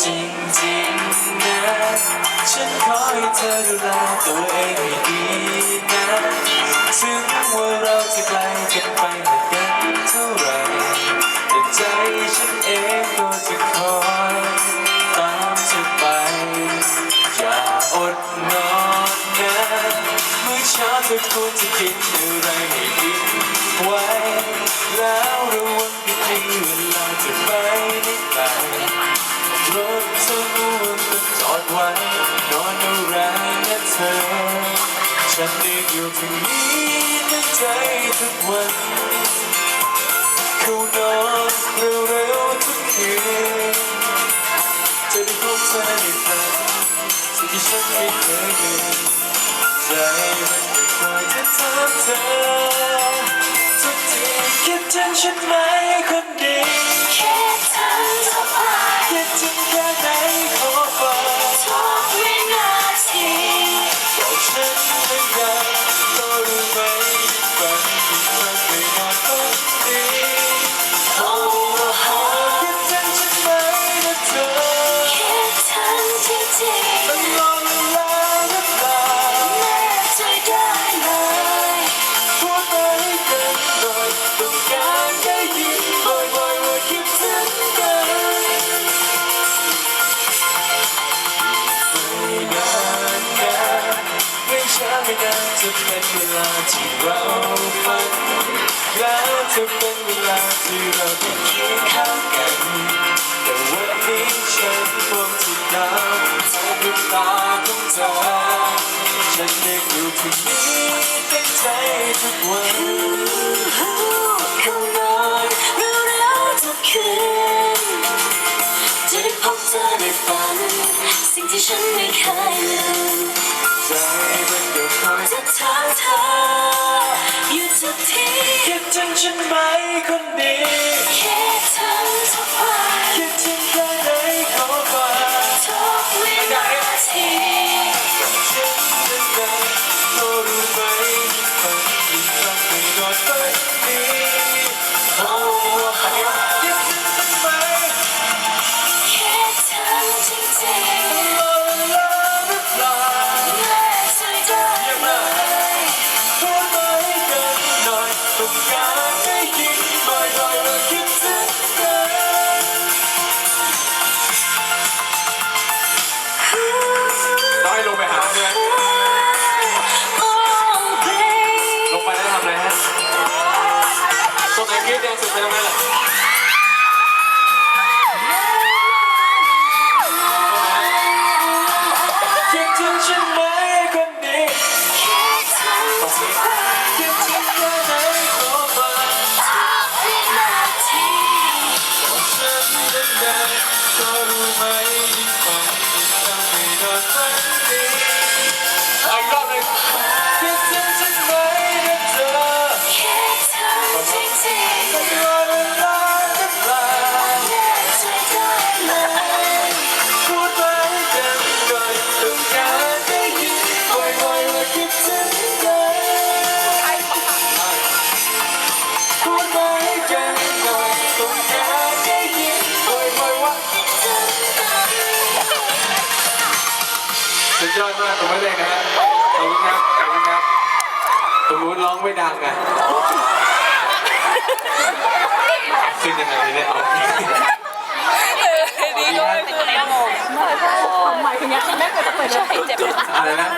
จริงๆนะฉันขอให้เธอดูแลตัวเองให้ดีนะถึงว่าเราจะไกลกันไปไม่กันเท่าไหร่แต่ใจฉันเองก็จะคอยตามเธอไปอย่าอดนอนนะเมื่อเช้าเธอควรจะคิดอะไรให้ดีไว้ แล้วระวังจริงเวลาจะไปได้ไกล ต้องจอดไว้นอนเอาแรงนะเธอ ฉันเองอยู่ที่นี้ตั้งใจทุกวันเขานอนเร็วๆทุกคืนจะได้พบเธอในฝันสิ่งที่ฉันไม่เคยลืมใจมันไม่คอยจะถามเธอทุกทีคิดถึงฉันไหมคนดี นะไม่ช้าไม่นานจะเป็นเวลาที่เราฝันแล้วจะเป็นเวลาที่เรา ฉันเด็กอยู่ที่นี่ตั้งใจทุกวันเขานอนเร็วๆทุกคืนจะได้พบเธอในฝัน สิ่งที่ฉันไม่เคยลืมใจมันก็คอยจะถามเธออยู่ทุกทีคิดถึงฉันไหมคนดีแค่เธอสบาย ต้องการได้ยินบ่อยๆว่าให้ลงไปหาใช่ไหมโอ้ babe ลงไปแล้วทำอะไรฮะตรงไหนคลิปแดงสุดไปตรงนั้นแหละ สุดยอดมากผมไม่เล่นนะฮะขอบคุณครับขอบคุณครับผมรู้ร้องไม่ดังอะขึ้นยังไงเนี่ยเอาดีด้วยคือในระบบหมายถึงยังแม่เกิดจะเปิดใช่เจ็บไหมอะไรนะ